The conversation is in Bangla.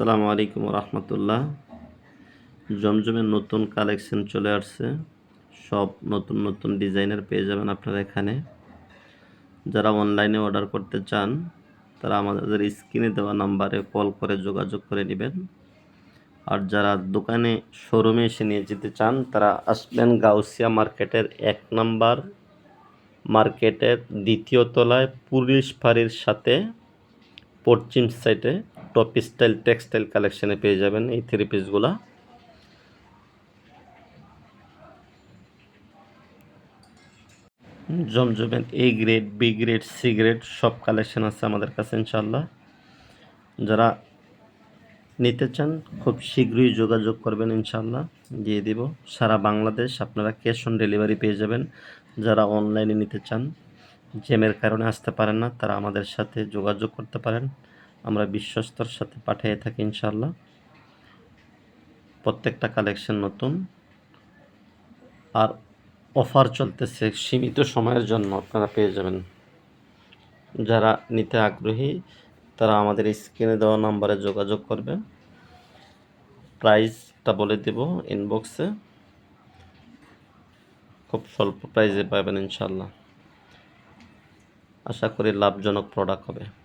আসসালামু আলাইকুম রহমতুল্লাহ। জমজমের নতুন কালেকশন চলে আসছে। সব নতুন নতুন ডিজাইনের পেয়ে যাবেন আপনারা এখানে। যারা অনলাইনে অর্ডার করতে চান, তারা আমাদের স্ক্রিনে দেওয়া নাম্বারে কল করে যোগাযোগ করে নেবেন। আর যারা দোকানে শোরুমে এসে নিয়ে যেতে চান, তারা আসবেন গাউসিয়া মার্কেটের এক নাম্বার মার্কেটের দ্বিতীয় তলায় পুলিশ ফাঁড়ির সাথে পশ্চিম সাইডে টপ স্টাইল টেক্সটাইল কালেকশনে পেয়ে যাবেন এই থ্রি পিসগুলা জমজমের A grade B grade C grade সব কালেকশন আছে আমাদের কাছে ইনশাল্লাহ যারা নিতে চান, খুব শীঘ্রই যোগাযোগ করবেন ইনশাল্লাহ দিয়ে দিব সারা বাংলাদেশ, আপনারা ক্যাশ অন ডেলিভারি পেয়ে যাবেন। যারা অনলাইনে নিতে চান জ্যামের কারণে আসতে পারেন না, তারা আমাদের সাথে যোগাযোগ করতে পারেন। আমরা বিশ্বস্তর সাথে পাঠিয়ে থাকি ইনশাল্লাহ প্রত্যেকটা কালেকশন নতুন। আর অফার চলতেছে সীমিত সময়ের জন্য, আপনারা পেয়ে যাবেন। যারা নিতে আগ্রহী, তারা আমাদের স্ক্রিনে দেওয়া নাম্বারে যোগাযোগ করবে। প্রাইসটা বলে দেব ইনবক্সে খুব স্বল্প প্রাইসে পাবেন ইনশাল্লাহ আশা করি লাভজনক প্রোডাক্ট হবে।